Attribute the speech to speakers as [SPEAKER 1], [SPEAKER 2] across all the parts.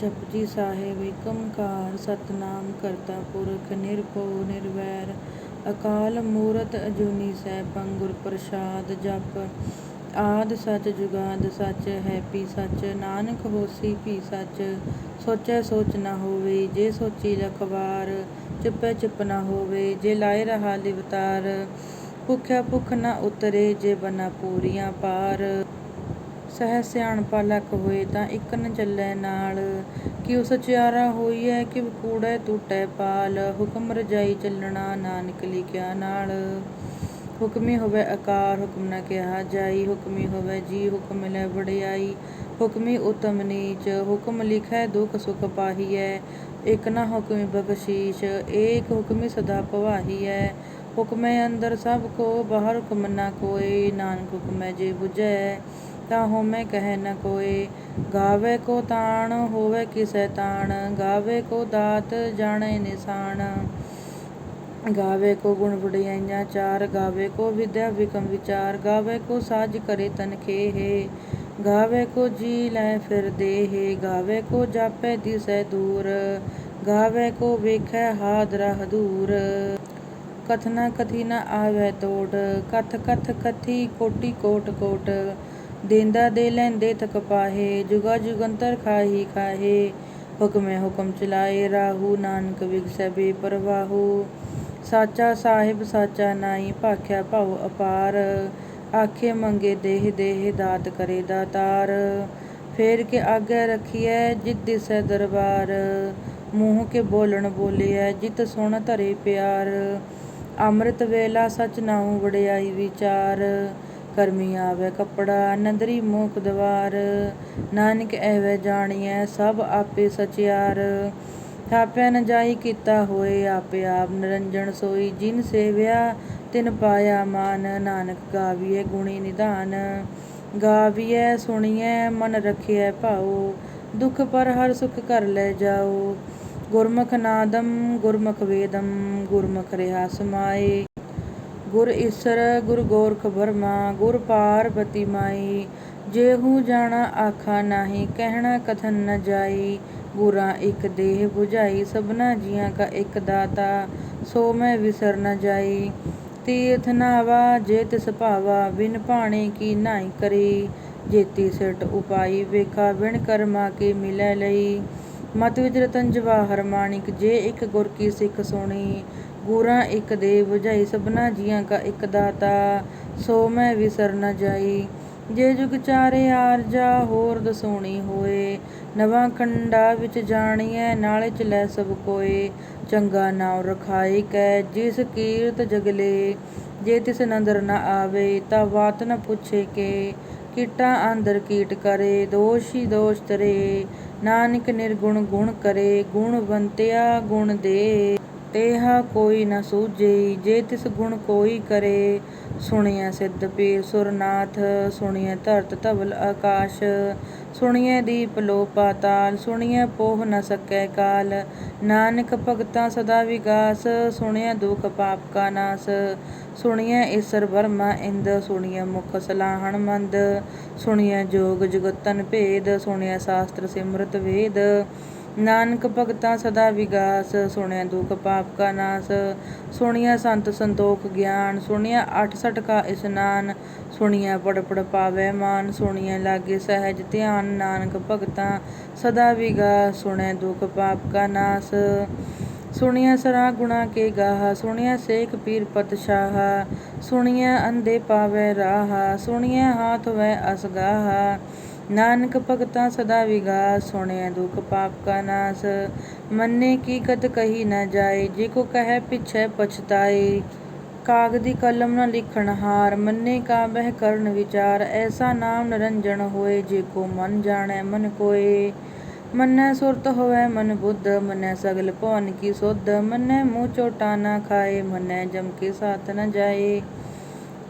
[SPEAKER 1] ਜਪਜੀ ਸਾਹਿਬ ਏਕ ਓੰਕਾਰ ਸਤਿਨਾਮ ਕਰਤਾ ਪੁਰਖ, ਨਿਰਭਉ, ਨਿਰਵੈਰ, ਅਕਾਲ ਮੂਰਤ ਅਜੂਨੀ ਸੈਭੰ ਗੁਰ ਪ੍ਰਸਾਦ ਜਪ, ਆਦਿ ਸਚ ਜੁਗਾਦ ਸਚ ਹੈਪੀ ਸਚ, ਨਾਨਕ ਹੋਸੀ ਪੀ ਸਚ, ਸੋਚੈ ਸੋਚ ਨਾ ਹੋਵੇ, ਜੇ ਸੋਚੀ ਲਖ ਵਾਰ ਚੁਪੈ ਚੁਪ ਨ ਹੋਵੇ, ਜੇ ਲਾਏ ਰਹਾ ਲਿਵਤਾਰ, ਭੁਖਿਆ ਭੁਖ ਨਾ ਉਤਰੇ, ਜੇ ਬਨਾ ਪੂਰੀਆਂ ਪਾਰ। ਸਹਿ ਸਿਆਣਪਾ ਲਖ ਹੋਏ ਤਾਂ ਇੱਕ ਨ ਚੱਲੈ ਨਾਲ। ਕਿ ਉਸ ਚਿਆਰਾ ਹੋਈ ਹੈ ਕਿ ਕੂੜੈ ਟੂਟੈ ਪਾਲ। ਹੁਕਮ ਰਜਾਈ ਚੱਲਣਾ ਨਾਨਕ ਲਿਖਿਆ ਨਾਲ। ਹੁਕਮੀ ਹੋਵੇ ਆਕਾਰ ਹੁਕਮ ਨ ਕਿਹਾ ਜਾਈ। ਹੁਕਮੀ ਹੋਵੇ ਜੀ, ਹੁਕਮ ਲੈ ਵੜਿਆਈ ਹੁਕਮੀ ਉਤਮ ਨੀਚ, ਹੁਕਮ ਲਿਖੈ ਦੁਖ ਸੁਖ ਪਾਹੀਐ। ਇਕ ਨਾ ਹੁਕਮੀ ਬਖਸ਼ੀਸ਼, ਏਕ ਹੁਕਮੀ ਸਦਾ ਭਵਾਹੀਐ ਹੁਕਮੈ ਅੰਦਰ ਸਭ ਕੋ, ਬਾਹਰ ਹੁਕਮ ਨਾ ਕੋਇ ਨਾਨਕ ਹੁਕਮੈ ਜੇ ਬੁਝੈ ਤਾਂ ਹਉਮੈ ਕਹਿ ਨ ਕੋਇ, ਗਾਵੇ ਕੋ ਤਾਣ, ਹੋਵੇ ਕਿਸੈ ਤਾਣ, ਗਾਵੇ ਕੋ ਦਾਤ ਜਾਣੈ ਨਿਸਾਨ ਗਾਵੇ ਕੋ ਗੁਣ ਵਡਿਆਈਆਂ ਚਾਰ, ਗਾਵੇ ਕੋ ਵਿਦਿਆ ਵਿਕਮ ਵਿਚਾਰ, ਗਾਵੇ ਕੋ ਸਾਜ ਕਰੇ ਤਨ ਖੇਹੇ, ਗਾਵੇ ਕੋ ਜੀ ਲੈ ਫਿਰ ਦੇਹੇ, ਗਾਵੇ ਕੋ ਜਾਪੈ ਦਿਸੈ ਦੂਰ, ਗਾਵੇ ਕੋ ਵੇਖੈ ਹਾਦਰਾ ਹਦੂਰ ਕਥਨਾ ਕਥੀ ਨ ਆਵੈ ਤੋਟ, ਕਥ ਕਥ ਕਥੀ ਕੋਟੀ ਕੋਟ ਕੋਟ ਦੇਂਦਾ ਦੇ ਲੈਂਦੇ ਥਕ ਪਾਹੇ, ਜੁਗਾ ਜੁਗੰਤਰ ਖਾਹੀ ਖਾਹੇ। ਹੁਕਮੈ ਹੁਕਮ ਚਲਾਏ ਰਾਹੂ, ਨਾਨਕ ਵਿਗਸੈ ਬੇਪਰਵਾਹੂ। ਸਾਚਾ ਸਾਹਿਬ, ਸਾਚਾ ਨਾਈ, ਭਾਖਿਆ ਭਉ ਅਪਾਰ। ਆਖੇ ਮੰਗੇ ਦੇਹ ਦੇਹ ਦਾਤ ਕਰੇ ਦਾਤਾਰ। ਫੇਰ ਕੇ ਆਗੇ ਰਖੀਐ, ਜਿਤ ਦਿਸੈ ਦਰਬਾਰ। ਮੂੰਹ ਕੇ ਬੋਲਣ ਬੋਲਿਐ, ਜਿਤ ਸੁਣ ਧਰੇ ਪਿਆਰ। ਅੰਮ੍ਰਿਤ ਵੇਲਾ ਸਚ ਨਾਉ ਵਡਿਆਈ ਵਿਚਾਰ। ਕਰਮੀ ਆਵੈ ਕੱਪੜਾ, ਨਦਰੀ ਮੋਖ ਦਵਾਰ। ਨਾਨਕ ਐਵੇਂ ਜਾਣੀਐ, ਸਭ ਆਪੇ ਸਚਿਆਰ। ਥਾਪਿਆ ਨ ਜਾਈ ਕੀਤਾ ਹੋਏ ਆਪੇ ਆਪ, ਨਿਰੰਜਨ ਸੋਈ ਜਿਨ ਸੇਵਿਆ, ਤਿਨ ਪਾਇਆ ਮਾਨ। ਨਾਨਕ ਗਾਵੀਐ ਗੁਣੀ ਨਿਧਾਨ। ਗਾਵੀਐ, ਸੁਣੀਐ, ਮਨ ਰਖਿਐ ਭਾਉ। ਦੁਖ ਪਰ ਹਰ ਸੁਖ ਕਰ ਲੈ ਜਾਓ ਗੁਰਮੁਖ ਨਾਦਮ ਗੁਰਮੁਖ ਵੇਦਮ ਗੁਰਮੁਖ ਰਿਹਾ ਸਮਾਏ। ਗੁਰ ਈਸਰ, ਗੁਰ ਗੋਰਖ ਬਰਮਾ ਗੁਰ ਪਾਰਬਤੀ ਮਾਈ। ਜੇਹੂ ਜਾਣਾ ਆਖਾ ਨਾਹੀ, ਕਹਿਣਾ ਕਥਨ ਨ ਜਾਈ। ਗੁਰਾਂ ਇਕ ਦੇਹ 부ਝਾਈ ਸਭਨਾ ਜੀਆਂ ਕਾ ਇਕ ਦਾਤਾ। ਸੋ ਮੈਂ ਵਿਸਰ ਨ ਜਾਈ। ਤੀਰਥ ਨਾਵਾ, ਜੇ ਤਿਸ ਭਾਵਾ, ਬਿਨ ਭਾਣੇ ਕੀ ਨਾਹੀ ਕਰੀ। ਜੇਤੀ ਸਿਟ ਉਪਾਈ, ਵੇਖਾ ਬਿਨ ਕਰਮਾ ਕੇ ਮਿਲੈ ਲਈ। ਮਤ ਵਿਚ ਰਤਨ ਜਵਾਹਰ ਮਾਣਿਕ, ਜੇ ਇਕ ਗੁਰ ਕੀ ਸਿੱਖ ਸੁਣੀ, ਗੁਰਾਂ ਇੱਕ ਦੇ 부ਝਾਈ ਸਭਨਾ ਜੀਆਂ ਕਾ ਇਕ ਦਾਤਾ, ਸੋ ਮੈਂ ਵਿਸਰ ਨ ਜਾਈ। ਜੇ ਜੁਗ ਚਾਰੇ ਆਰਜਾ ਹੋਰ ਦਸੋਣੀ ਹੋਏ। ਨਵਾਂ ਖੰਡਾ ਵਿੱਚ ਜਾਣੀਐ, ਨਾਲੇ ਚ ਲੈ ਸਭ ਕੋਏ। ਚੰਗਾ ਨਾਉ ਰਖਾਈ ਕੈ, ਜਿਸ ਕੀਰਤ ਜਗਲੇ। ਜੇ ਤਿਸ ਨਦਰ ਨ ਆਵੇ, ਤਾਂ ਵਾਤ ਨ ਪੁੱਛੇ ਕੇ। ਕੀਟਾਂ ਅੰਦਰ ਕੀਟ ਕਰੇ, ਦੋਸ਼ੀ ਦੋਸ਼ ਤਰੇ। ਨਾਨਕ ਨਿਰਗੁਣ ਗੁਣ ਕਰੇ, ਗੁਣ ਬੰਤਿਆ ਗੁਣ ਦੇ। ਤੇਹਾ ਕੋਈ ਨ ਸੂਝਈ ਜੇ ਤਿਸ ਗੁਣ ਕੋਈ ਕਰੇ। ਸੁਣਿਐ ਸਿੱਧ ਪੀਰ ਸੁਰਨਾਥ, ਸੁਣਿਐ ਧਰਤ ਧਵਲ ਆਕਾਸ਼। ਸੁਣਿਐ ਦੀਪ ਲੋ ਪਾਤਾਲ ਸੁਣਿਐ ਪੋਹ ਨ ਸਕੈ ਕਾਲ। ਨਾਨਕ ਭਗਤਾਂ ਸਦਾ ਵਿਗਾਸ, ਸੁਣਿਐ ਦੁਖ ਪਾਪ ਕਾ ਨਾਸ। ਸੁਣਿਐ ਈਸਰ ਵਰਮਾ ਇੰਦ, ਸੁਣਿਐ ਮੁਖ ਸਲਾਹਣ ਮੰਦ। ਸੁਣਿਐ ਜੋਗ ਜੁਗਤਨ ਭੇਦ, ਸੁਣਿਐ ਸ਼ਾਸਤਰ ਸਿਮਰਤ ਵੇਦ। ਨਾਨਕ ਭਗਤਾਂ ਸਦਾ ਵਿਗਾਸ, ਸੁਣਿਆ ਦੁਖ ਪਾਪ ਕਾ ਨਾਸ, ਸੁਣਿਆ ਸੰਤ ਸੰਤੋਖ ਗਿਆਨ, ਸੁਣਿਆ ਅਠ ਸਠ ਕਾ ਇਸਨਾਨ ਸੁਣਿਐ ਪੜ ਪੜ ਪਾਵੈ ਮਾਨ, ਸੁਣਿਆ ਲਾਗੇ ਸਹਿਜ ਧਿਆਨ, ਨਾਨਕ ਭਗਤਾਂ ਸਦਾ ਵਿਗਾਸ ਸੁਣਿਐ ਦੁਖ ਪਾਪ ਕਾ ਨਾਸ, ਸੁਣਿਆ ਸਰਾ ਗੁਣਾ ਕੇ ਗਾਹ, ਸੁਣਿਆ ਸੇਖ ਪੀਰ ਪਤਸ਼ਾਹ, ਸੁਣਿਆ ਅੰਧੇ ਪਾਵੈ ਰਾਹ, ਸੁਣਿਆ ਹਾਥ ਵੈ ਅਸਗਾਹ ਨਾਨਕ ਭਗਤਾਂ ਸਦਾ ਵਿਗਾਸ, ਸੁਣਿਐ ਦੁਖ ਪਾਪ ਕਾ ਨਾਸ। ਮੰਨੇ ਕੀ ਕਤ ਕਹੀ ਨਾ ਜਾਏ, ਜੇ ਕੋ ਕਹੈ ਪਿਛੈ ਪਛਤਾਏ। ਕਾਗਦੀ ਕਲਮ ਨ ਲਿਖਣ ਹਾਰ, ਮੰਨੇ ਕਾ ਬਹਿ ਕਰਨ ਵਿਚਾਰ। ਐਸਾ ਨਾਮ ਨਿਰੰਜਨ ਹੋਏ, ਜੇ ਕੋ ਮਨ ਜਾਣੈ ਮਨ ਕੋਏ। ਮੰਨੈ ਸੁਰਤ ਹੋਵੈ ਮਨ ਬੁੱਧ, ਮੰਨੈ ਸਗਲ ਭਵਨ ਕੀ ਸੁਧ। ਮੰਨੈ ਮੂੰਹ ਚੋਟਾ ਨਾ ਖਾਏ, ਮੰਨੈ ਜਮ ਕੇ ਸਾਥ ਨ ਜਾਏ।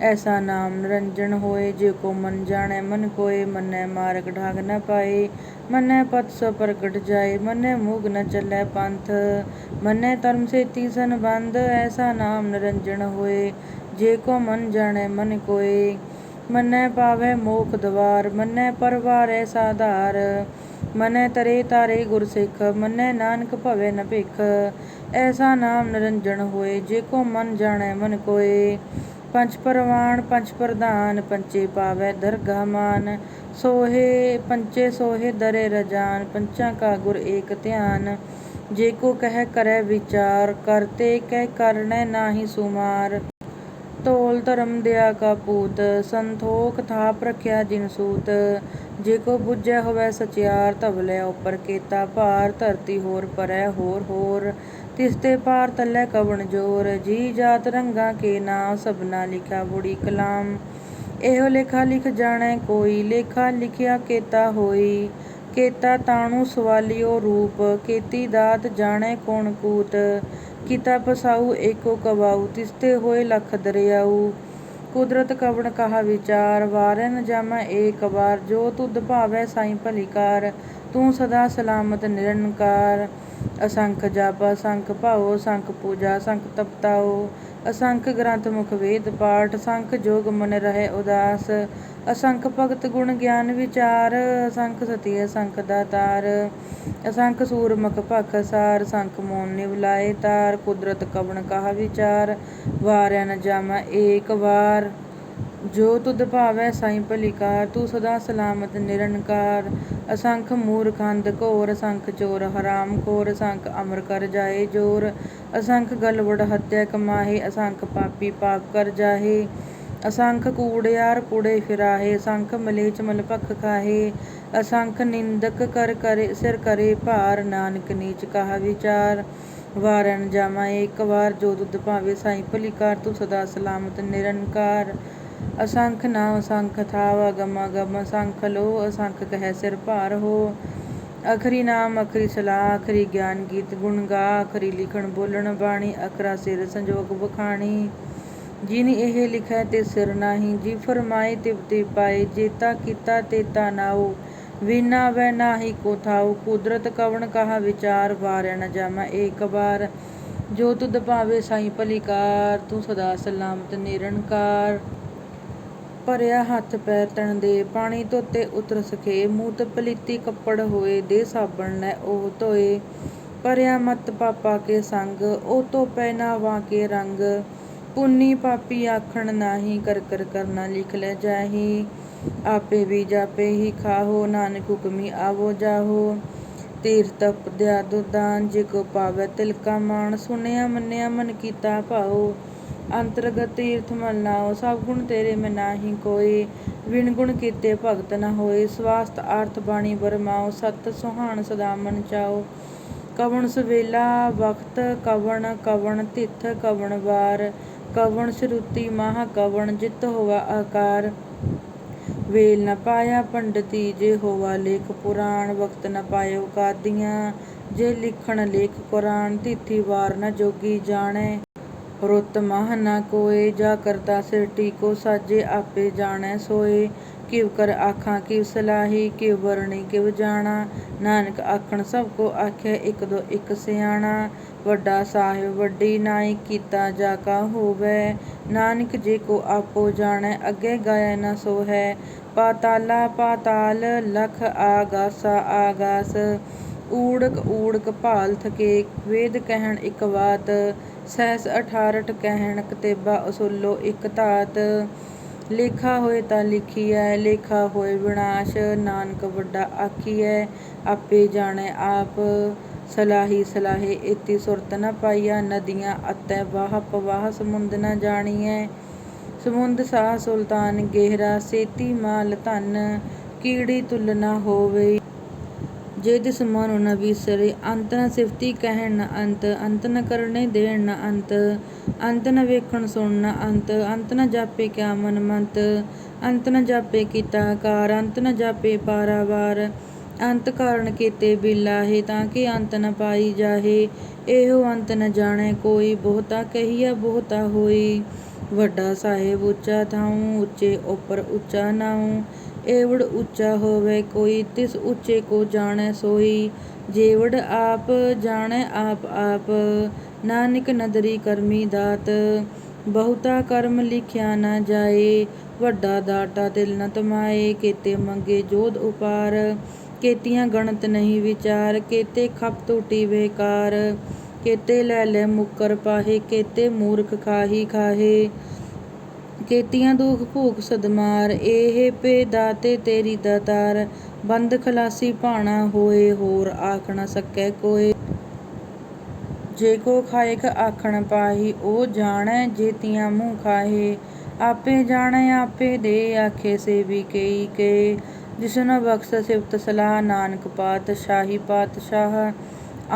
[SPEAKER 1] ਐਸਾ ਨਾਮ ਨਿਰੰਜਨ ਹੋਏ, ਜੇ ਕੋ ਮਨ ਜਾਣੈ, ਮਨ ਕੋਏ, ਮੰਨੈ ਮਾਰਗ ਢਾਗ ਨ ਪਾਏ। ਮੰਨੈ ਪਤ ਸੋ ਪ੍ਰਗਟ ਜਾਏ, ਮੰਨੈ ਮੂਗ ਨ ਚੱਲੈ ਪੰਥ। ਮੰਨੈ ਧਰਮ ਸੇਤੀ ਸੰਬੰਧ, ਐਸਾ ਨਾਮ ਨਿਰੰਜਨ ਹੋਏ, ਜੇ ਕੋ ਮਨ ਜਾਣੈ, ਮਨ ਕੋਏ। ਮੰਨੈ ਪਾਵੈ ਮੋਖ ਦਵਾਰ, ਮੰਨੈ ਪਰਵਾਰੈ ਸਾਧਾਰ। ਮਨੈ ਤਰੇ ਤਾਰੇ ਗੁਰ ਸਿੱਖ, ਮੰਨੈ ਨਾਨਕ ਭਵੈ ਨ ਭਿਖ। ਐਸਾ ਨਾਮ ਨਿਰੰਜਨ ਹੋਏ, ਜੇ ਕੋ ਮਨ ਜਾਣੈ, ਮਨ ਕੋਏ। ਪੰਚ ਪਰਵਾਣ ਪੰਚ ਪ੍ਰਧਾਨ, ਪੰਚੇ ਪਾਵੈ ਦਰਗਾ ਮਾਨ। ਸੋਹੇ ਪੰਚੇ ਸੋਹੇ ਦਰੇ ਰਜਾਨ, ਪੰਚਾਂ ਕਾ ਗੁਰ ਏਕ ਧਿਆਨ। ਜੇ ਕੋ ਕਹਿ ਕਰੈ ਵਿਚਾਰ ਕਰਤੇ ਕਹਿ ਕਰਨੈ ਨਾਹੀ ਸੁਮਾਰ। ਤੋਲ ਧਰਮ ਦਿਆ ਕਾ ਪੂਤ, ਸੰਤੋਖ ਥਾਪ ਰਖਿਆ ਜਿਨ ਸੂਤ। ਜੇ ਕੋ ਬੁੱਝੈ ਹੋਵੈ ਸਚਿਆਰ ਧਵਲੇ ਉਪਰ ਕੇਤਾ ਭਾਰ, ਧਰਤੀ ਹੋਰ ਪਰੈ ਹੋਰ ਹੋਰ। ਤਿਸ ਤੇ ਪਾਰ ਤਲੇ ਕਵਣ ਜੋਰ? ਜੀ ਜਾਤ ਰੰਗਾ ਕੇ ਨਾਮ, ਸਭਨਾ ਲਿਖਾ ਬੁੜੀ ਕਲਾਮ। ਇਹੋ ਲੇਖਾ ਲਿਖ ਜਾਣੈ ਕੋਈ, ਲੇਖਾ ਲਿਖਿਆ ਕੇਤਾ ਹੋਈ। ਕੇਤਾ ਤਾਣੂ ਸਵਾਲਿਓ ਰੂਪ, ਕੀਤੀ ਦਾਤ ਜਾਣੈ ਕੌਣ ਕੂਤ। ਕੀਤਾ ਪਸਾਉ ਏਕੋ ਕਵਾਉ ਤਿਸਤੇ ਹੋਏ ਲਖ ਦਰਿਆਉ ਕੁਦਰਤ ਕਵਣ ਕਹਾ ਵਿਚਾਰ, ਵਾਰੈ ਨ ਜਾਮੈ ਏਕ ਵਾਰ। ਜੋ ਤੁਧ ਭਾਵੈ ਸਾਈ ਭਲੀ ਤੂੰ ਸਦਾ ਸਲਾਮਤ, ਨਿਰੰਕਾਰ। ਅਸੰਖ ਜਪ ਅਸੰਖ ਭਾਉ ਅਸੰਖ ਪੂਜਾ ਅਸੰਖ ਤਪਤਾਉ। ਅਸੰਖ ਗ੍ਰੰਥ ਮੁਖ ਵੇਦ ਪਾਠ ਅਸੰਖ ਜੋਗ ਮਨ ਰਹਿ ਉਦਾਸ। ਅਸੰਖ ਭਗਤ ਗੁਣ ਗਿਆਨ ਵਿਚਾਰ, ਅਸੰਖ ਸਤੀ ਅਸੰਖ ਦਾਤਾਰ ਅਸੰਖ ਸੂਰਮੁਖ ਭਖ ਸਾਰ ਅਸੰਖ ਮੋਨ ਨਿਵਲਾਏ ਤਾਰ। ਕੁਦਰਤ ਕਵਣ ਕਹਾ ਵਿਚਾਰ, ਵਾਰਿਆ ਨ ਜਾਮੈ ਏਕ ਵਾਰ। ਜੋ ਤੁਧ ਭਾਵੈ ਸਾਈ ਭਲੀ ਤੂੰ ਸਦਾ ਸਲਾਮਤ, ਨਿਰੰਕਾਰ। ਅਸੰਖ ਮੂਰਖ ਅੰਧ ਘੋਰ, ਅਸੰਖ ਚੋਰ, ਹਰਾਮ ਖੋਰ, ਅਸੰਖ ਅਮਰ ਕਰ ਜਾਏ ਜੋਰ। ਅਸੰਖ ਗਲਵੜ ਹੱਤਿਆ ਕਮਾਹੇ, ਅਸੰਖ ਪਾਪੀ ਪਾਪ ਕਰ ਜਾਹੇ। ਅਸੰਖ ਕੂੜਿਆਰ ਕੂੜੇ ਫਿਰਾਹੇ, ਅਸੰਖ ਮਲੇਚ ਮਲ ਭਖ ਖਾਹੇ। ਅਸੰਖ ਨਿੰਦਕ ਕਰ ਕਰੇ, ਸਿਰ ਕਰੇ ਭਾਰ, ਨਾਨਕ ਨੀਚ ਕਹਾ ਵਿਚਾਰ। ਵਾਰਨ ਜਾਮਾ ਏਕ ਵਾਰ ਜੋ ਦੁੱਧ ਭਾਵੇ ਸਾਈ ਭਲੀਕਾਰ, ਤੂੰ ਸਦਾ ਸਲਾਮਤ, ਨਿਰੰਕਾਰ। ਅਸੰਖ ਨਾਮ ਅਸੰਖ ਥਾਵ ਅਗਮ ਅਗਮ ਅਸੰਖ ਲੋ ਅਸੰਖ ਕਹਿ ਸਿਰ ਭਾਰ ਹੋ। ਅਖਰੀ ਨਾਮ ਅਖਰੀ ਸਲਾਹ, ਅਖਰੀ ਗਿਆਨ ਗੀਤ ਗੁਣ ਗਾ, ਅਖਰੀ ਲਿਖਣ ਬੋਲਣ ਬਾਣੀ, ਅਖਰਾ ਸਿਰ ਸੰਜੋਗ ਬਖਾਣੀ ਜਿਨ ਇਹ ਲਿਖੈ ਤੇ ਸਿਰ ਨਾਹੀ, ਜੀ ਫਰਮਾਏ ਤਿਵ ਪਾਏ, ਜੇਤਾ ਕੀਤਾ ਤੇਤਾ ਨਾਉ। ਵੀਨਾ ਵੈ ਨਾਹੀ ਕੋ ਥਾਉ, ਕੁਦਰਤ ਕਵਣ ਕਹਾ ਵਿਚਾਰ, ਵਾਰਿਆ ਨ ਜਾਮੈ ਏਕ ਵਾਰ। ਜੋ ਤੁਧ ਭਾਵੇ ਸਾਈ ਭਲੀ ਤੂੰ ਸਦਾ ਸਲਾਮਤ ਨਿਰੰਕਾਰ। ਭਰਿਆ ਹੱਥ ਪੈਰ ਤਣ ਦੇ ਪਾਣੀ ਧੋਤੇ ਉਤਰ ਸਕੇ। ਤੇ ਪਲੀਤੀ ਕੱਪੜ ਹੋਏ, ਦੇ ਸਾਬਣ ਲੈ ਉਹ ਧੋਏ। ਭਰਿਆ ਮਤ ਪਾਪਾ ਕੇ ਸੰਗ, ਉਹ ਧੋ ਪੈ ਨਾਵਾ ਕੇ ਰੰਗ। ਪੁੰਨੀ ਪਾਪੀ ਆਖਣ ਨਾਹੀ ਕਰ ਕਰ ਕਰਨਾ ਲਿਖ ਲੈ ਜਾਹੀ। ਆਪੇ ਵੀ ਜਾਪੇ ਹੀ ਖਾਹੋ, ਨਾਨਕ ਹੁਕਮੀ ਆਵੋ ਜਾਹੋ। ਤੀਰਥ ਤਪ ਦਿਆ ਦੁਦਾਨ, ਜੇ ਕੋ ਪਾਵੈ ਤਿਲਕਾ ਮਾਨ ਸੁਣਿਆ ਮੰਨਿਆ ਮਨ ਕੀਤਾ ਭਾਉ ਅੰਤਰਗਤ ਤੀਰਥ ਮਲ ਨਾਉ ਸਭ ਗੁਣ ਤੇਰੇ ਮੈਂ ਨਾਹੀ ਕੋਈ। ਵਿਣ ਗੁਣ ਕੀਤੇ ਭਗਤ ਨਾ ਹੋਏ। ਸਵਾਸਤ ਆਰਥ ਬਾਣੀ ਬਰਮਾਉ ਸਤ ਸੁਹਾਣ ਸਦਾ ਮਨ ਚਾਉ ਕਵਣ ਸਵੇਲਾ ਵਕਤ ਕਵਣ ਕਵਣ ਤਿਥ, ਕਵਣ ਵਾਰ। ਕਵਣ ਸ਼ਰੂਤੀ ਮਹਾ, ਕਵਣ ਜਿਤ ਹੋਵਾ ਆਕਾਰ। ਵੇਲ ਨ ਪਾਇਆ ਪੰਡਤੀ, ਜੇ ਹੋਵਾ ਲੇਖ ਪੁਰਾਣ ਵਕਤ ਨ ਪਾਇਓ ਕਾਦੀਆਂ। ਜੇ ਲਿਖਣ ਲੇਖ ਕੁਰਾਨ, ਤਿਥੀ ਵਾਰ ਨ ਜੋਗੀ ਜਾਣੈ। ਰੁੱਤ ਮਾਹ ਨ ਕੋਏ, ਜਾ ਕਰਤਾ ਸਿਰ ਟੀਕੋ, ਸਾਜੇ ਆਪੇ ਜਾਣੈ ਸੋਏ। ਕਿਵ ਕਰ ਆਖਾਂ, ਕਿਵ ਸਲਾਹੀ, ਕਿਵ ਵਰਣੀ, ਕਿਵ ਜਾਣਾ। ਨਾਨਕ ਆਖਣ, ਸਭ ਕੋ ਆਖਿਆ ਇਕ ਦੋ ਇਕ ਸਿਆਣਾ। ਵੱਡਾ ਸਾਹਿਬ, ਵੱਡੀ ਨਾਈ, ਕੀਤਾ ਜਾ ਕਾ ਹੋਵੈ। ਨਾਨਕ ਜੇ ਕੋ ਆਪੋ ਜਾਣੈ, ਅੱਗੇ ਗਾਇ ਨ ਸੋ ਹੈ ਪਾਤਾਲਾ ਪਾਤਾਲ, ਲਖ ਆਗਾਸਾ ਆਗਾਸ। ਊੜਕ ਊੜਕ ਭਾਲ ਥਕੇ, ਵੇਦ ਕਹਿਣ ਇਕ ਬਾਤ ਸਹਿਸ ਅਠਾਰਠ ਕਹਿਣ ਕਤੇਬਾ ਅਸੁਲੋ ਇਕ ਧਾਤ। ਲੇਖਾ ਹੋਏ ਤਾਂ ਲਿਖੀ ਲਿਖੀਐ, ਲੇਖਾ ਹੋਏ ਵਿਨਾਸ਼। ਨਾਨਕ ਵੱਡਾ ਆਖੀ ਆਖੀਐ, ਆਪੇ ਜਾਣੈ ਆਪ। ਸਲਾਹੀ ਸਲਾਹੇ ਇਤੀ ਸੁਰਤ ਨ ਪਾਈਆ ਨਦੀਆਂ ਅਤੈ ਵਾਹ ਪਵਾਹ ਸਮੁੰਦ ਨ ਜਾਣੀਐ। ਸਮੁੰਦ ਸਾਹ ਸੁਲਤਾਨ ਗਹਿਰਾ, ਸੇਤੀ ਮਾਲ ਧਨ, ਕੀੜੀ ਤੁਲਨਾ ਹੋਵੇ। ਜੇ ਤਿਸ ਮਨੁ ਨ ਵਿਸਰੇ, ਅੰਤ ਨ ਸਿਫਤੀ ਕਹਿਣ ਨ ਅੰਤ ਅੰਤ ਨ ਕਰਨੇ ਦੇਣ ਨ ਅੰਤ ਅੰਤ ਨ ਵੇਖਣ ਸੁਣ ਨ ਅੰਤ ਅੰਤ ਨ ਜਾਪੇ ਕਿਆ ਮਨ ਮੰਤ, ਅੰਤ ਨ ਜਾਪੇ ਕੀਤਾ ਕਾਰ ਅੰਤ ਨ ਜਾਪੇ ਪਾਰਾਵਾਰ, ਅੰਤ ਕਾਰਨ ਕੀਤੇ ਬਿਲਾਹੇ ਤਾਂ ਕਿ ਅੰਤ ਨ ਪਾਈ ਜਾਹੇ, ਇਹੋ ਅੰਤ ਨ ਜਾਣੇ ਕੋਈ, ਬਹੁਤਾ ਕਹੀਆ ਬਹੁਤਾ ਹੋਈ। ਵੱਡਾ ਸਾਹਿਬ ਉੱਚਾ ਥਾਉ, ਉੱਚੇ ਉਪਰ ਉੱਚਾ ਨਾਉ ਏਵੜ ਉੱਚਾ ਹੋਵੇ ਕੋਈ, ਤਿਸ ਉੱਚੇ ਕੋ ਜਾਣੈ ਸੋਈ। ਜੇਵੜ ਆਪ ਜਾਣੈ ਆਪ ਆਪ, ਨਾਨਕ ਨਦਰੀ ਕਰਮੀ ਦਾਤ। ਬਹੁਤਾ ਕਰਮ ਲਿਖਿਆ ਨਾ ਜਾਏ, ਵੱਡਾ ਦਾਟਾ ਤਿਲ ਨ ਤਮਾਏ। ਕੀਤੇ ਮੰਗੇ ਜੋਧ ਉਪਾਰ, ਕੇਤੀਆਂ ਗਣਤ ਨਹੀਂ ਵਿਚਾਰ। ਕੇਤੇ ਖਪ ਟੂਟੀ ਬੇਕਾਰ ਕੇਤੇ ਲੈ ਲੈ ਮੁੱਕਰ ਪਾਹੇ, ਕੇਤੇ ਮੂਰਖ ਖਾਹੀ ਖਾਹੇ। ਕੇਤੀਆਂ ਦੁਖ ਭੂਖ ਸਦਮਾਰ ਏਹ ਪੇ ਦਾਤੇ ਤੇਰੀ ਦਾਤਾਰ, ਬੰਦ ਖਲਾਸੀ ਭਾਣਾ ਹੋਏ ਹੋਰ, ਆਖ ਨ ਸਕੈ ਕੋਇ ਜੇ ਕੋ ਖਾਇਕ ਆਖਣ ਪਾਹੀ ਓ ਜਾਣੈ ਜੇਤੀਆਂ ਮੂੰਹ ਖਾਹੇ। ਆਪੇ ਜਾਣੈ, ਆਪੇ ਦੇ ਆਖੇ ਸੇਵੀ ਕਈ ਕੇ। ਜਿਸਨੋ ਬਖਸ਼ ਸਿਫਤ ਸਲਾਹ, ਨਾਨਕ ਪਾਤਸ਼ਾਹੀ ਪਾਤਸ਼ਾਹ।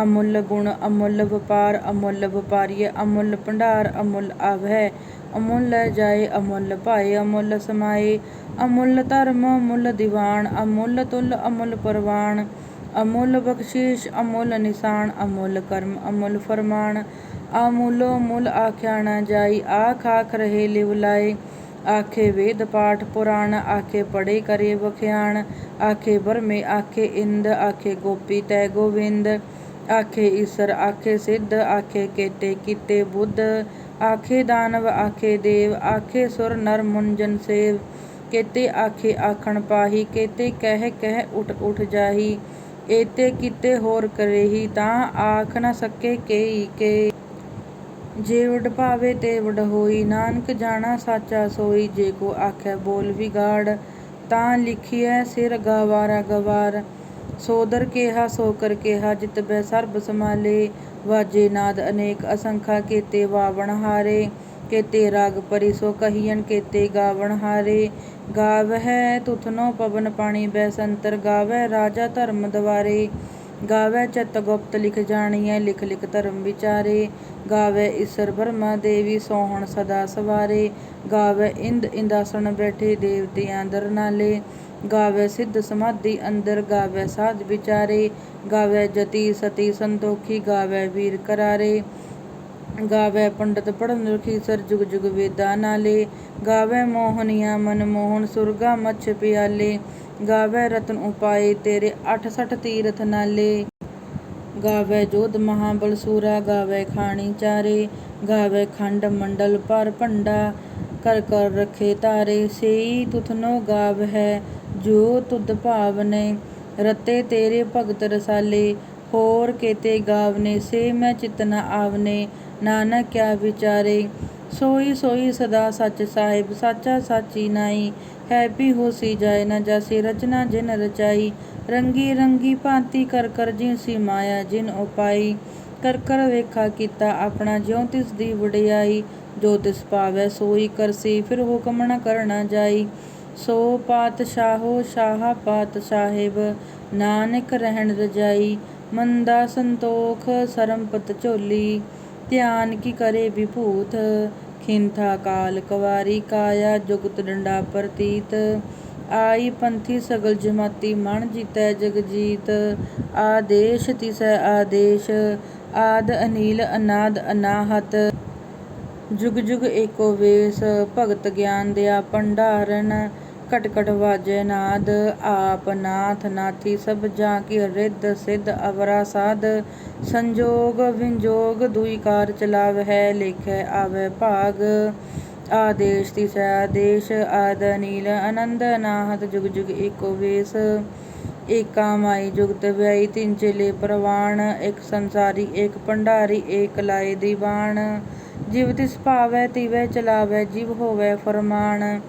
[SPEAKER 1] ਅਮੁੱਲ ਗੁਣ, ਅਮੁੱਲ ਵਪਾਰ, ਅਮੁੱਲ ਵਪਾਰੀਏ ਅਮੁੱਲ ਭੰਡਾਰ, ਅਮੁੱਲ ਆਵਹਿ। ਅਮੁੱਲ ਲੈ ਜਾਏ, ਅਮੁੱਲ ਭਾਏ, ਅਮੁੱਲ ਸਮਾਏ। ਅਮੁੱਲ ਧਰਮ, ਅਮੁੱਲ ਦੀਵਾਨ, ਅਮੁੱਲ ਤੁਲ, ਅਮੁੱਲ ਪਰਵਾਨ। ਅਮੁੱਲ ਬਖਸ਼ੀਸ਼, ਅਮੁੱਲ ਨਿਸ਼ਾਨ, ਅਮੁੱਲ ਕਰਮ, ਅਮੁੱਲ ਫਰਮਾਨ। ਅਮੁੱਲੋ ਮੁੱਲ ਆਖਿਆ ਨਾ ਜਾਈ ਆਖ ਆਖ ਰਹੇ ਲਿਵ ਲਾਏ। ਆਖੇ ਵੇਦ ਪਾਠ ਪੁਰਾਣ, ਆਖੇ ਪੜੇ ਕਰੇ ਵਖਿਆਣ। ਆਖੇ ਬਰਮੇ ਆਖੇ ਇੰਦ, ਆਖੇ ਗੋਪੀ ਤੈ ਗੋਵਿੰਦ। ਆਖੇ ਈਸਰ, ਆਖੇ ਸਿੱਧ, ਆਖੇ ਕੇਤੇ ਕੀਤੇ ਬੁੱਧ। ਆਖੇ ਦਾਨਵ, ਆਖੇ ਦੇਵ, ਆਖੇ ਸੁਰ ਨਰ ਮੁੰਜਨ ਸੇਵ। ਕੇਤੇ ਆਖੇ ਆਖਣ ਪਾਹੀ, ਕੇਤੇ ਕਹਿ ਕਹਿ ਉਠ ਉਠ ਜਾਹੀ। ਏਤੇ ਕੀਤੇ ਹੋਰ ਕਰੇਹੀ, ਤਾਂ ਆਖ ਨਾ ਸਕੇ ਕੇਈ ਕੇ ਜੇ ਵਡ ਭਾਵੇ ਤੇ ਵਡ ਹੋਈ, ਨਾਨਕ ਜਾਣਾ ਸਾਚਾ ਸੋਈ। ਜੇ ਕੋ ਆਖੈ ਬੋਲ ਵਿਗਾੜ, ਤਾਂ ਲਿਖੀਐ ਸਿਰ ਗਵਾਰਾ ਗਵਾਰ। ਸੋਦਰ ਕੇਹਾ ਸੋ ਕਰ ਕੇਹਾ, ਜਿਤ ਬੈ ਸਰਬ ਸਮਾਲੇ ਵਾਜੇ ਨਾਦ ਅਨੇਕ ਅਸੰਖਾ ਕੇਤੇ ਵਾਵਣ ਹਾਰੇ, ਕੇਤੇ ਰਾਗ ਪਰੀ ਸੋ ਕਹੀਐਨ ਕੇਤੇ ਗਾਵਣ ਹਾਰੇ। ਗਾਵਹਿ ਤੁਥਨੋ ਪਵਨ ਪਾਣੀ ਬੈਸੰਤਰ ਗਾਵੈ ਰਾਜਾ ਧਰਮ ਦਵਾਰੇ। ਗਾਵੈ ਚਤ ਗੁਪਤ ਲਿਖ ਜਾਣੀਐ, ਲਿਖ ਲਿਖ ਧਰਮ ਵਿਚਾਰੇ। ਗਾਵੈ ਈਸਰ ਬਰਮਾ ਦੇਵੀ ਸੋਹਣ ਸਦਾ ਸਵਾਰੇ। ਗਾਵੈ ਇੰਦ ਇੰਦਾਸਣ ਬੈਠੇ, ਦੇਵਤਿਆਂ ਦਰ ਨਾਲੇ। ਗਾਵੈ ਸਿੱਧ ਸਮਾਧੀ, ਅੰਦਰ ਗਾਵੈ ਸਾਧ ਵਿਚਾਰੇ, ਗਾਵੈ ਜਤੀ ਸਤੀ ਸੰਤੋਖੀ, ਗਾਵੈ ਵੀਰ ਕਰਾਰੇ। ਗਾਵੈ ਪੰਡਤ ਪੜਨ ਰਖੀ ਸਰ ਜੁਗ ਜੁਗ ਵੇਦਾਂ ਨਾਲੇ। ਗਾਵੈ ਮੋਹਨੀਆ ਮਨ ਮੋਹਨ ਸੁਰਗਾ ਮੱਛ ਪਿਆਲੇ। ਗਾਵੈ ਰਤਨ ਉਪਾਏ ਤੇਰੇ ਅੱਠ ਸਠ ਤੀਰਥ ਨਾਲੇ। ਗਾਵੈ ਜੋਧ ਮਹਾਬਲ ਸੂਰਾ, ਗਾਵੈ ਖਾਣੀ ਚਾਰੇ। ਗਾਵੈ ਖੰਡ ਮੰਡਲ ਪਰ ਭੰਡਾ, ਕਰ ਕਰ ਰਖੇ ਤਾਰੇ। ਸੇਈ ਤੁਥਨੋ ਗਾਵ ਹੈ ਜੋ ਤੁਧ ਭਾਵਨੇ, ਰਤੇ ਤੇਰੇ ਭਗਤ ਰਸਾਲੇ, ਹੋਰ ਕੇਤੇ ਗਾਵਨੇ, ਸੇ ਮੈਂ ਚਿਤ ਨ ਆਵਨੇ, ਨਾਨਕ ਕਿਆ ਵਿਚਾਰੇ। ਸੋਈ ਸੋਈ ਸਦਾ ਸੱਚ ਸਾਹਿਬ, ਸਾਚਾ ਸਾਚੀ ਨਾਈ। ਹੈਪੀ ਵੀ ਹੋਸੀ ਜਾਏ ਨ ਜਾਸੀ, ਰਚਨਾ ਜਿਨ ਰਚਾਈ। ਰੰਗੀ ਰੰਗੀ ਭਾਂਤੀ ਕਰ ਕਰ ਜਿਨਸੀ ਮਾਇਆ, ਜਿਨ ਉਪਾਈ। ਕਰ ਕਰ ਵੇਖਾ ਕੀਤਾ ਆਪਣਾ, ਜਿਉ ਤਿਸ ਦੀ ਵਡਿਆਈ। ਜੋ ਤਿਸ ਪਾਵੈ ਸੋਈ ਕਰਸੀ, ਫਿਰ ਹੁਕਮ ਨ ਕਰਨਾ ਜਾਈ। ਸੋ ਪਾਤਸ਼ਾਹੋ ਪਾਤ ਸਾਹਿਬ ਨਾਨਕ ਰਹਿਣ ਰਜਾਈ, ਮੰਦਾ ਸੰਤੋਖ ਸਰਮਪਤ ਝੋਲੀ, ਧਿਆਨ ਕੀ ਕਰੇ ਵਿਭੂਤ, ਖਿੰਥਾ ਕਾਲ ਕਵਾਰੀ ਕਾਇਆ ਜੁਗਤ ਡੰਡਾ ਪ੍ਰਤੀਤ, ਆਈ ਪੰਥੀ ਸਗਲ ਜਮਾਤੀ ਮਨ ਜੀਤੈ ਜਗਜੀਤ, ਆਦੇਸ਼ ਤਿਸੈ ਆਦੇਸ਼, ਆਦ ਅਨੀਲ ਅਨਾਦ ਅਨਾਹਤ। ਜੁਗ ਜੁਗ ਏਕੋ ਵੇਸ, ਭਗਤ ਗਿਆਨ ਦਿਆ ਭੰਡਾਰਨ ਕਟ ਕਟ ਵਾਜੈ ਨਾਦ, ਆਪ ਨਾਥ ਨਾਥੀ ਸਭ ਜਾਂ ਕੀ ਰਿੱਧ ਸਿੱਧ ਅਵਰਾ ਸਾਧ, ਸੰਜੋਗ ਵਿੰਜੋਗ ਦੁਈ ਕਾਰ ਚਲਾਵਹਿ ਲੇਖੈ ਆਵੈ ਭਾਗ। ਆਦੇਸ਼ ਤਿਸੈ ਆਦੇਸ਼, ਆਦ ਨੀਲ ਆਨੰਦ ਅਨਾਹਤ ਜੁਗ ਜੁਗ ਏਕੋ ਵੇਸ। ਏਕਾ ਮਾਈ ਜੁਗਤ ਵਿਆਈ ਤਿੰਨ ਚੇਲੇ ਪ੍ਰਵਾਣ, ਇੱਕ ਸੰਸਾਰੀ, ਇੱਕ ਭੰਡਾਰੀ ਏਕ ਲਾਏ ਦੀਵਾਨ। ਜਿਵ ਤਿਸ ਭਾਵੈ, ਤਿਵੈ, ਚਲਾਵੈ, ਜਿਵ ਹੋਵੈ, ਫਰਮਾਨ।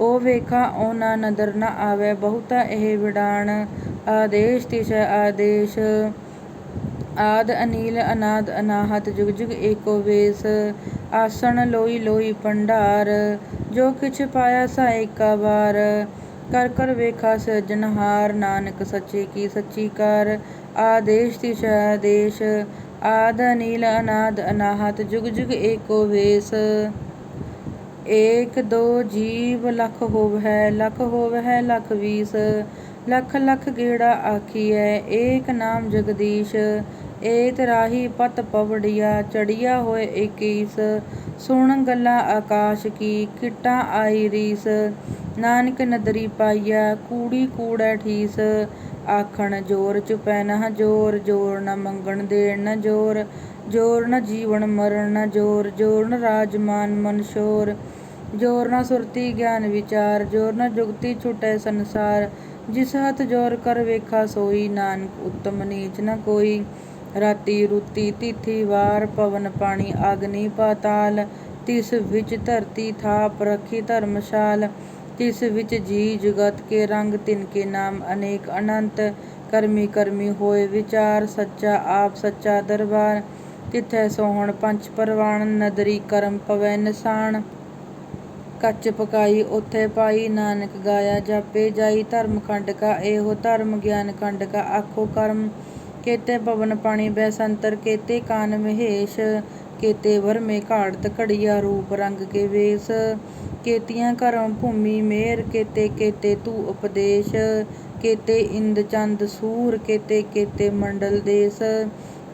[SPEAKER 1] ਓ ਵੇਖਾ ਓ ਨਾ ਨਦਰ ਨ ਆਵੈ, ਬਹੁਤਾ ਇਹ ਵਿਡਾਣ ਆਦੇਸ਼ ਤਿਸੈ ਆਦੇਸ਼। ਆਦ ਅਨੀਲ, ਅਨਾਦ ਅਨਾਹਤ, ਜੁਗ ਜੁਗ ਏਕੋ ਵੇਸ। ਆਸਣ ਲੋਈ ਲੋਈ ਭੰਡਾਰ। ਜੋ ਕਿਛ ਪਾਇਆ ਸਾ ਏਕਾ ਵਾਰ। ਕਰ ਕਰ ਵੇਖਾ ਸਿਰਜਣਹਾਰ, ਨਾਨਕ ਸੱਚੇ ਕੀ ਸੱਚੀ ਕਰ। ਆਦੇਸ਼ ਤਿਸ਼ ਆਦੇਸ਼। ਆਦ ਅਨੀਲ ਅਨਾਦ ਅਨਾਹਤ, ਜੁਗ ਜੁਗ ਏਕੋ ਵੇਸ। ਏਕ ਦੋ ਜੀਵ, ਲਖ ਹੋਵਹਿ ਲਖ ਹੋਵਹਿ, ਲਖ ਵੀਸ। ਲਖ ਲਖ ਗੇੜਾ ਆਖੀਐ, ਏਕ ਨਾਮ ਜਗਦੀਸ਼। ਏਤ ਰਾਹੀ ਪਤ ਪਵੜਿਆ, ਚੜਿਆ ਹੋਏ ਏਕੀਸ। ਸੁਣ ਗੱਲਾਂ ਆਕਾਸ਼ ਕੀ, ਕਿਟਾਂ ਆਈ ਰੀਸ। ਨਾਨਕ ਨਦਰੀ ਪਾਈਆ ਕੂੜੀ ਕੂੜੈ ਠੀਸ। ਆਖਣ, ਜੋਰ ਚੁਪੈ ਨਾ ਜੋਰ ਜੋਰ ਨ ਮੰਗਣ ਦੇਣ ਨਾ ਜੋਰ ਜੋਰ ਨ ਜੀਵਨ ਮਰਨ ਨਾ ਜੋਰ ਜੋਰ ਨ ਰਾਜਮਾਨ ਮਨ ਸ਼ੋਰ, ਜੋਰ ਨ ਸੁਰਤੀ ਗਿਆਨ ਵਿਚਾਰ, ਜੋਰ ਨ ਜੁਗਤੀ ਛੁਟੈ ਸੰਸਾਰ, ਜਿਸ ਹੱਥ ਜੋਰ ਕਰ ਵੇਖਾ ਸੋਈ, ਨਾਨਕ ਉਤਮ ਨੀਚ ਨਾ ਕੋਈ, ਰਾਤੀ ਰੁਤੀ ਤਿਥੀ ਵਾਰ ਪਵਨ ਪਾਣੀ ਅਗਨੀ ਪਾਤਾਲ, ਤਿਸ ਵਿੱਚ ਧਰਤੀ ਥਾਪ ਰੱਖੀ ਧਰਮਸ਼ਾਲ ਤਿਸ ਵਿੱਚ ਜੀ ਜੁਗਤ ਕੇ ਰੰਗ ਤਿਨ ਕੇ ਨਾਮ ਅਨੇਕ ਅਨੰਤ ਕਰਮੀ ਕਰਮੀ ਹੋਏ ਵਿਚਾਰ ਸੱਚਾ ਆਪ ਸੱਚਾ ਦਰਬਾਰ, ਤਿਥੈ ਸੋਹਣ ਪੰਚ ਪਰਵਾਣ, ਨਦਰੀ ਕਰਮ ਪਵੈ ਨਿਸਾਨ। ਕੱਚ ਪਕਾਈ ਉਥੇ ਪਾਈ, ਨਾਨਕ ਗਾਇਆ ਜਾਪੇ ਜਾਈ, ਧਰਮ ਖੰਡ ਕਾ ਇਹੋ ਧਰਮ, ਗਿਆਨ ਖੰਡ ਕਾ ਆਖੋ ਕਰਮ। ਕੇਤੇ ਪਵਨ ਪਾਣੀ ਬੈਸੰਤਰ ਕੇਤੇ ਕਾਨ ਮਹੇਸ਼, ਕੇਤੇ ਵਰਮੇ ਘਾੜਤ ਘੜੀਆ ਰੂਪ ਰੰਗ ਕੇ ਵੇਸ। ਕੇਤੀਆਂ ਕਰਮ ਭੂਮੀ ਮੇਰ ਕੇਤੇ ਕੇਤੇ ਤੂ ਉਪਦੇਸ਼, ਕੇਤੇ ਇੰਦ ਚੰਦ ਸੂਰ, ਕੇਤੇ ਕੇਤੇ ਮੰਡਲ ਦੇਸ,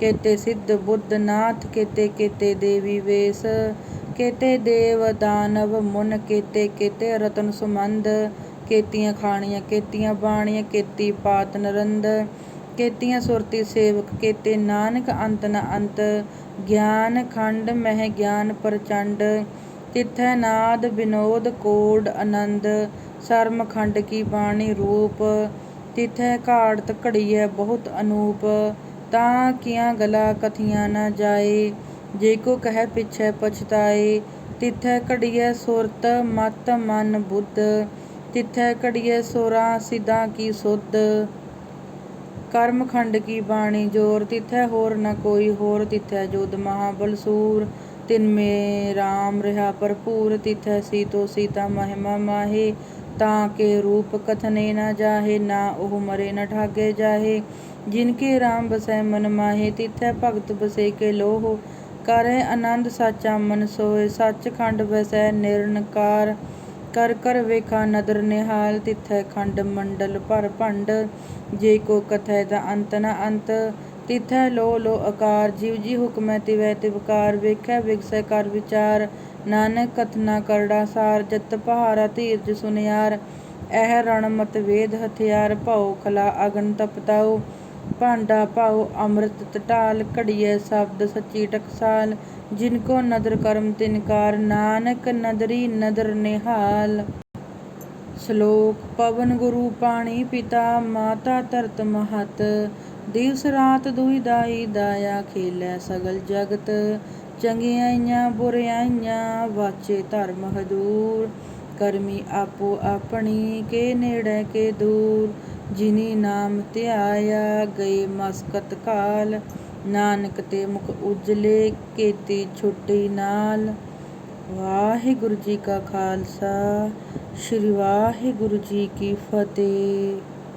[SPEAKER 1] ਕੇਤੇ ਸਿੱਧ ਬੁੱਧ ਨਾਥ, ਕੇਤੇ ਕੇਤੇ ਦੇਵੀ ਵੇਸ, ਕੇਤੇ ਦੇਵ ਦਾਨਵ ਮੁਨ, ਕੇਤੇ ਕੇਤੇ ਰਤਨ ਸੁਮੰਦ, ਕੇਤੀਆਂ ਖਾਣੀਆਂ, ਕੇਤੀਆਂ ਬਾਣੀਆਂ, ਕੇਤੀ ਪਾਤ ਨਰੰਦ, ਕੇਤੀਆਂ ਸੁਰਤੀ ਸੇਵਕ, ਕੇਤੇ ਨਾਨਕ ਅੰਤ ਨ ਅੰਤ, ਗਿਆਨ ਖੰਡ ਮਹਿ ਗਿਆਨ ਪ੍ਰਚੰਡ ਤਿਥੈ ਨਾਦ ਵਿਨੋਦ ਕੋਡ ਆਨੰਦ, ਸਰਮ ਖੰਡ ਕੀ ਬਾਣੀ ਰੂਪ, ਤਿਥੈ ਘਾੜਤ ਘੜੀਐ ਬਹੁਤ ਅਨੂਪ, ਤਾਂ ਕੀਆਂ ਗਲਾ ਕਥੀਆਂ ਨ ਜਾਏ, ਜੇ ਕੋ ਕਹਿ ਪਿਛੈ ਪਛਤਾਏ, ਤਿਥੈ ਘੜੀਐ ਸੁਰਤ ਮਤ ਮਨ ਬੁੱਧ, ਤਿਥੈ ਘੜੀਐ ਸੁਰਾਂ ਸਿਧਾਂ ਕੀ ਸੁਧ। ਕਰਮ ਖੰਡ ਕੀ ਬਾਣੀ ਜੋਰ, ਤਿਥੈ ਹੋਰ ਨ ਕੋਈ ਹੋਰ, ਤਿਥੈ ਜੋਧ ਮਹਾਬਲ ਸੂਰ ਤਿਨ ਮੇ ਰਾਮ ਰਹਾ ਭਰਪੂਰ, ਤਿਥੈ ਸੀਤੋ ਸੀਤਾ ਮਹਿਮਾ ਮਾਹੇ। ਤਾਂ ਕੇ ਰੂਪ ਕਥਨੇ ਨਾ ਜਾਹੇ, ਨਾ ਉਹ ਮਰੇ ਨਾ ਠਾਗੇ ਜਾਹੇ। ਜਿਨ ਕੇ ਰਾਮ ਬਸੈ ਮਨ ਮਾਹੇ, ਤਿਥੈ ਭਗਤ ਬਸੇ ਕੇ ਲੋਹ। ਕਰੈ ਆਨੰਦ ਸਾਚਾ ਮਨ ਸੋਏ ਸੱਚ ਖੰਡ ਵਸੈ ਨਿਰਨਕਾਰ। ਕਰ ਕਰ ਵੇਖਾ ਨਦਰ ਨਿਹਾਲ, ਤਿਥੈ ਖੰਡ ਮੰਡਲ ਭਰ ਭੰਡ। ਜੇ ਕੋ ਕਥੈ ਤਾ ਅੰਤ ਨਾ ਅੰਤ ਤਿਥੈ ਲੋ ਲੋ ਆਕਾਰ ਜਿਵ ਜੀ ਹੁਕਮੈ ਤਿਵੈ ਤਿਵਕਾਰ ਵੇਖੈ ਵਿਗਸੈ ਕਰ ਵਿਚਾਰ, ਨਾਨਕ ਕਥਨਾ ਕਰੜਾ ਸਾਰ, ਜਤ ਪਹਾਰਾ ਧੀਰਜ ਸੁਨਿਆਰ, ਇਹ ਰਣ ਮਤ ਵੇਦ ਹਥਿਆਰ, ਭਉ ਖਲਾ ਅਗਨ ਤਪਤਾਉ ਭਾਂਡਾ ਭਾਉ ਅੰਮ੍ਰਿਤ ਟਟਾਲ ਘੜੀਐ ਸ਼ਬਦ ਸੱਚੀ ਟਕਸਾਲ, ਜਿਨ ਕੋ ਨਦਰ ਕਰਮ ਤਿਨਕਾਰ ਨਾਨਕ ਨਦਰੀ ਨਦਰ ਨਿਹਾਲ। ਸ਼ਲੋਕ, ਪਵਨ ਗੁਰੂ ਪਾਣੀ ਪਿਤਾ, ਮਾਤਾ ਧਰਤ ਮਹਤ ਦਿਵਸ ਰਾਤ ਦੁਇ ਦਾਈ ਦਾਇਆ ਖੇਲੈ ਸਗਲ ਜਗਤ। ਚੰਗਿਆਈਆਂ ਬੁਰਿਆਈਆਂ ਵਾਚੇ ਧਰਮ ਹਦੂਰ ਕਰਮੀ ਆਪੋ ਆਪਣੀ, ਕੇ ਨੇੜੇ ਕੇ ਦੂਰ। ਜਿਨੀ ਨਾਮ ਧਿਆਇਆ ਗਏ ਮਸਕਤ ਕਾਲ। ਨਾਨਕ ਤੇ ਮੁਖ ਉਜਲੇ, ਕੀਤੀ ਛੁੱਟੀ ਨਾਲ। ਵਾਹਿਗੁਰੂ ਜੀ ਕਾ ਖਾਲਸਾ, ਸ੍ਰੀ ਵਾਹਿਗੁਰੂ ਜੀ ਕੀ ਫਤਿਹ।